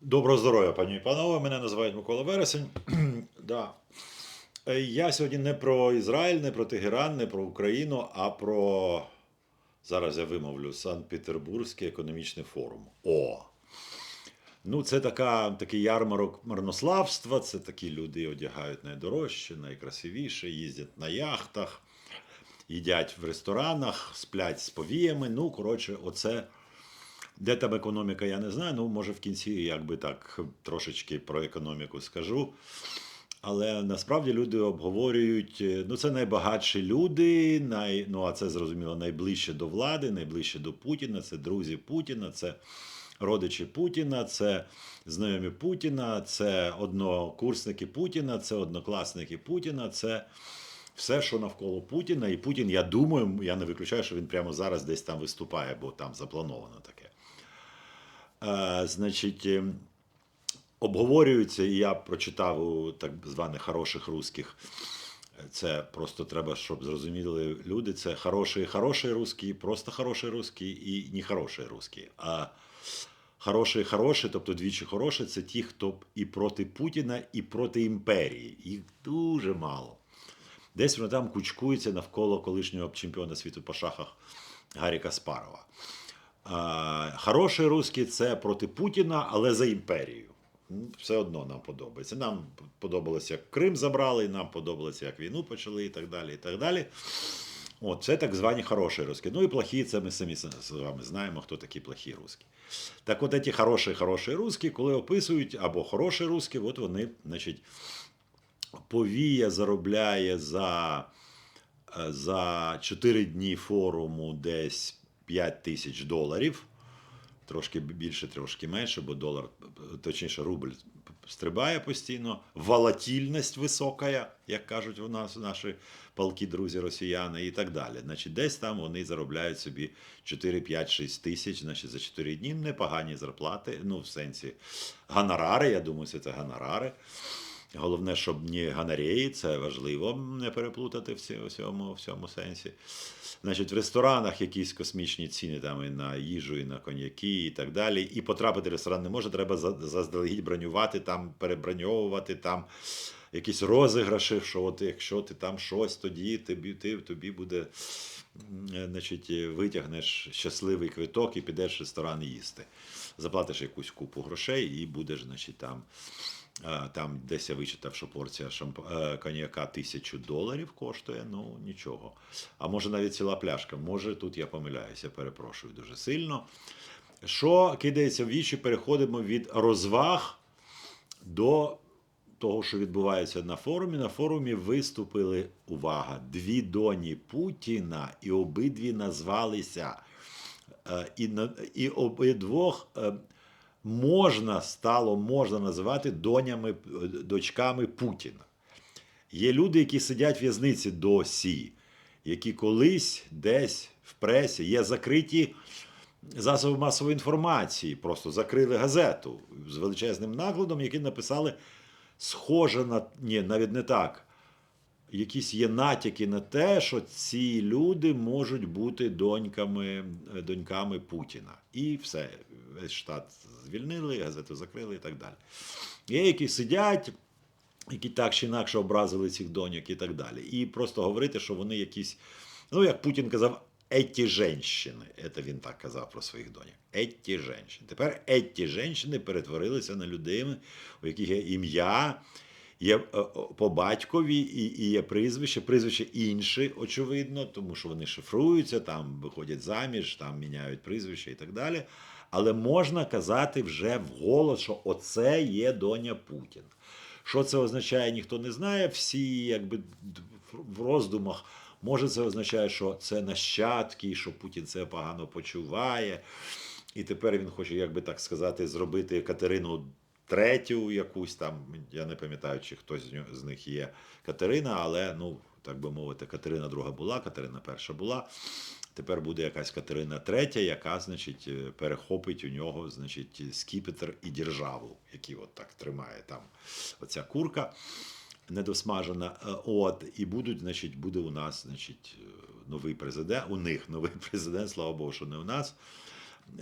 Доброго здоров'я, пані і панове. Мене називають Микола Вересень. да. Е, Я сьогодні не про Ізраїль, не про Тегеран, не про Україну, а про зараз я вимовлю Санкт-Петербурзький економічний форум. О! Ну, це така, такий ярмарок марнославства. Це такі люди одягають найдорожче, найкрасивіше, їздять на яхтах, їдять в ресторанах, сплять з повіями. Ну, коротше, оце. Де там економіка, я не знаю. Ну, може, в кінці, якби так, трошечки про економіку скажу. Але насправді люди обговорюють, е, ну це найбагатші люди, най, ну а це зрозуміло найближче до влади, найближче до Путіна, це друзі Путіна, це родичі Путіна, це знайомі Путіна, це однокурсники Путіна, це однокласники Путіна, це все, що навколо Путіна. І Путін, я думаю, я не виключаю, що він прямо зараз десь там виступає, бо там заплановано таке. Е, значить, е, обговорюються, і я прочитав у так званих хороших русських. Це просто треба, щоб зрозуміли люди. Це хороший, хороший русський, просто хороший русський і не хороший русський. А хороший, хороший, тобто двічі хороші, це ті, хто і проти Путіна, і проти імперії. Їх дуже мало. Десь вони там кучкуються навколо колишнього чемпіона світу по шахах Гаррі Каспарова. Хороший русський це проти Путіна, але за імперію. Все одно нам подобається. Нам подобалося, як Крим забрали, нам подобалося, як війну почали, і так далі. і так далі. От, це так звані хороші русські. Ну і плохі, це ми самі з вами знаємо, хто такі плохі русські. Так от ці хороші, хороші русські, коли описують або хороші русські, от вони, значить, повія заробляє за, е, за 4 дні форуму десь 5 тисяч доларів. Трошки більше, трошки менше, бо долар, точніше, рубль стрибає постійно. Волатільність висока, як кажуть у нас наші палки, друзі, росіяни, і так далі. Значить, десь там вони заробляють собі 4, 5, 6 тисяч, значить, за 4 дні непогані зарплати. Ну, в сенсі гонорари, я думаю, це, гонорари. Головне, щоб не гонореї, це важливо не переплутати в цьому, в цьому, сенсі. Значить, в ресторанах якісь космічні ціни там і на їжу, і на коньяки, і так далі. І потрапити в ресторан не може, треба заздалегідь бронювати, там переброньовувати, там якісь розіграші, що от якщо ти там щось, тоді тобі, ти, тобі буде, значить, витягнеш щасливий квиток і підеш в ресторан їсти. Заплатиш якусь купу грошей і будеш, значить, там. Е, Там десь я вичитав, що порція шамп... е, коньяка тисячу доларів коштує, ну нічого. А може навіть ціла пляшка. Може, тут я помиляюся, перепрошую дуже сильно. Що кидається в вічі, переходимо від розваг до того, що відбувається на форумі. На форумі виступили, увага, дві доні Путіна, і обидві назвалися. Е, І, і обидвох можна стало можна називати донями, е, дочками Путіна. Є люди, які сидять в в'язниці досі, які колись десь в пресі є закриті засоби масової інформації, просто закрили газету з величезним накладом, які написали схоже на ні, навіть не так. Якісь є натяки на те, що ці люди можуть бути доньками, е, доньками Путіна. І все, весь штат звільнили, газету закрили і так далі. Є, які сидять, які так чи інакше образили цих доньок і так далі. І просто говорити, що вони якісь, ну як Путін казав, еті женщини. Це він так казав про своїх доньок. Еті женщини. Тепер еті женщини перетворилися на людей, у яких є ім'я, є е, по батькові і, і є прізвище, прізвище інші, очевидно, тому що вони шифруються, там виходять заміж, там міняють прізвище і так далі. Але можна казати вже вголос, що оце є доня Путіна. Що це означає, ніхто не знає. Всі якби в роздумах. Може, це означає, що це нащадки, що Путін це погано почуває. І тепер він хоче, як би так сказати, зробити Катерину третю якусь там. Я не пам'ятаю, чи хтось з них є Катерина, але ну, так би мовити, Катерина друга була, Катерина перша була. Тепер буде якась Катерина третя, яка, значить, е, перехопить у нього, значить, скіпетр і державу, який от так тримає там оця курка недосмажена. Е, От, і будуть, значить, буде у нас, значить, е, новий президент, у них новий президент, слава Богу, що не у нас.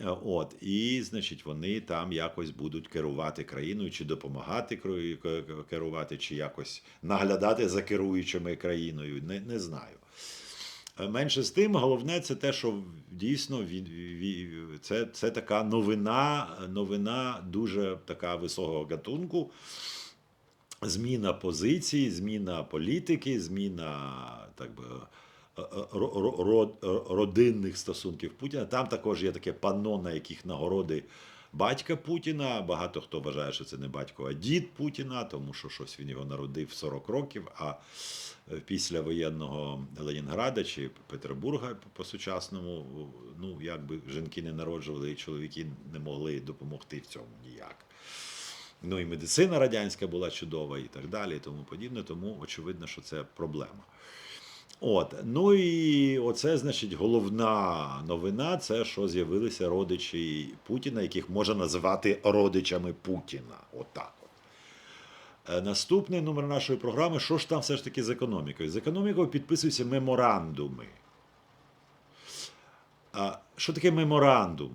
Е, От, і, значить, вони там якось будуть керувати країною, чи допомагати керувати, чи якось наглядати за керуючими країною. Не, не знаю. Е, Менше з тим, головне це те, що дійсно це, це така новина, новина дуже така високого гатунку. Зміна позицій, зміна політики, зміна так би, родинних стосунків Путіна. Там також є таке панно, на яких нагороди батька Путіна. Багато хто вважає, що це не батько, а дід Путіна, тому що щось він його народив 40 років. А е, після воєнного Ленінграда чи Петербурга по-сучасному, ну якби жінки не народжували, і чоловіки не могли допомогти в цьому ніяк. Ну і медицина радянська була чудова, і так далі, і тому подібне. Тому очевидно, що це проблема. От, ну і оце, значить, головна новина це що з'явилися родичі Путіна, яких можна називати родичами Путіна. Отак. От. Е, Наступний номер нашої програми: що ж там все ж таки з економікою? З економікою підписуються меморандуми. А що таке меморандум?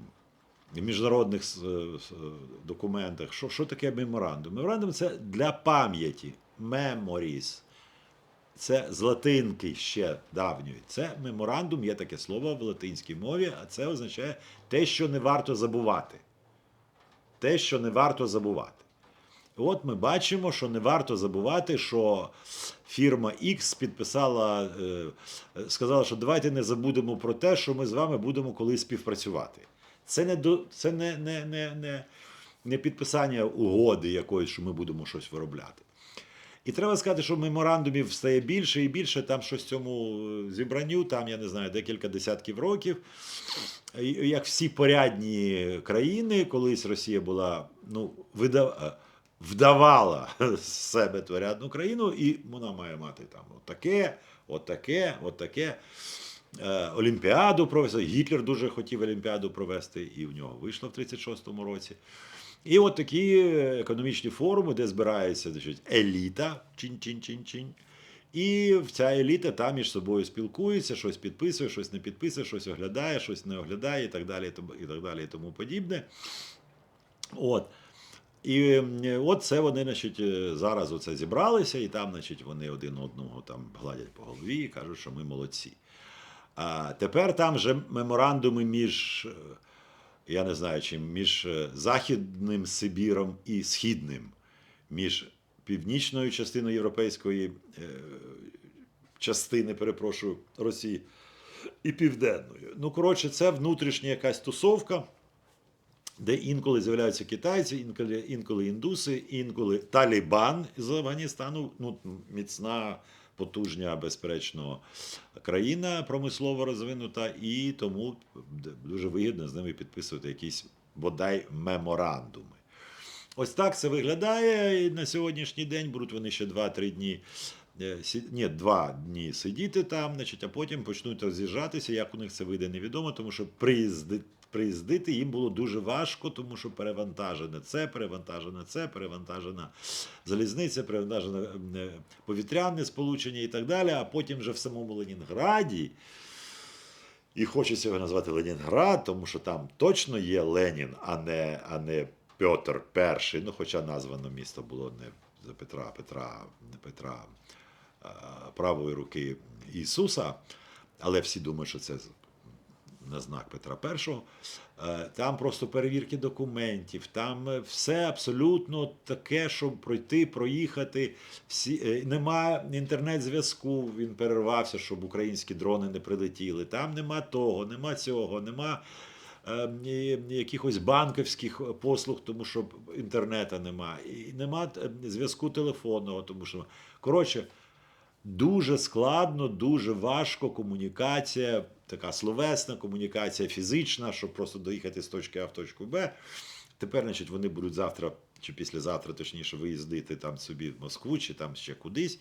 В міжнародних е, е, документах. Що, що таке меморандум? Меморандум це для пам'яті. Memories. Це з латинки ще давньої. Це меморандум, є таке слово в латинській мові, а це означає те, що не варто забувати. Те, що не варто забувати. От ми бачимо, що не варто забувати, що фірма X підписала, е, сказала, що давайте не забудемо про те, що ми з вами будемо колись співпрацювати. Це не до це не, не, не, не, не підписання угоди якоїсь, що ми будемо щось виробляти. І треба сказати, що меморандумів стає більше і більше. Там щось цьому е, зібранню, там, я не знаю, декілька десятків років. Як всі порядні країни, колись Росія була, ну, вида... е, вдавала з себе порядну країну, і вона має мати там отаке, отаке, отаке. Е, Олімпіаду провести. Гітлер дуже хотів Олімпіаду провести, і в нього вийшло в 36-му році. І от такі економічні форуми, де збирається значить, еліта, чин-чин-чин-чин. І ця еліта там між собою спілкується, щось підписує, щось не підписує, щось оглядає, щось не оглядає, і так далі, і так далі, і тому подібне. От. І от це вони, значить, е, зараз оце зібралися, і там, значить, вони один одного там гладять по голові і кажуть, що ми молодці. А тепер там же меморандуми між, е, я не знаю, чим, між е, Західним Сибіром і Східним, між північною частиною європейської е, частини, перепрошую, Росії, і південною. Ну, коротше, це внутрішня якась тусовка де інколи з'являються китайці, інколи, інколи індуси, інколи Талібан з Афганістану, ну, міцна, потужня, безперечно, країна промислово розвинута, і тому дуже вигідно з ними підписувати якісь бодай меморандуми. Ось так це виглядає. І на сьогоднішній день будуть вони ще 2-3 дні. Е, Ні, два дні сидіти там, значить, а потім почнуть роз'їжджатися. Як у них це вийде, невідомо, тому що приїздити, приїздити їм було дуже важко, тому що перевантажене це, перевантажене це, перевантажена залізниця, перевантажене е, повітряне сполучення і так далі. А потім вже в самому Ленінграді. І хочеться його назвати Ленінград, тому що там точно є Ленін, а не, а не Петр І. Ну, хоча названо місто було не за Петра, Петра, Петра правої руки Ісуса, але всі думають, що це на знак Петра І. Е, Там просто перевірки документів, там е, все абсолютно таке, щоб пройти, проїхати. Всі, е, нема інтернет-зв'язку, він перервався, щоб українські дрони не прилетіли. Там нема того, нема цього, нема е, якихось банківських послуг, тому що інтернету нема. І нема е, зв'язку телефонного, тому що. Коротше, дуже складно, дуже важко комунікація, така словесна комунікація, фізична, щоб просто доїхати з точки А в точку Б. Тепер, значить, вони будуть завтра чи післязавтра, точніше, виїздити там собі в Москву чи там ще кудись,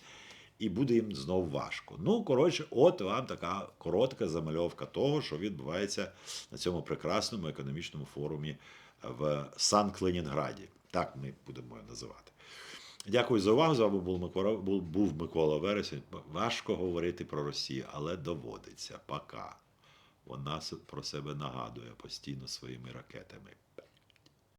і буде їм знову важко. Ну, коротше, от вам така коротка замальовка того, що відбувається на цьому прекрасному економічному форумі в Санкт-Ленінграді. Так ми будемо називати. Дякую за увагу. З вами був Микола, був, Микола Вересень. Важко говорити про Росію, але доводиться. Пока. вона про себе нагадує постійно своїми ракетами.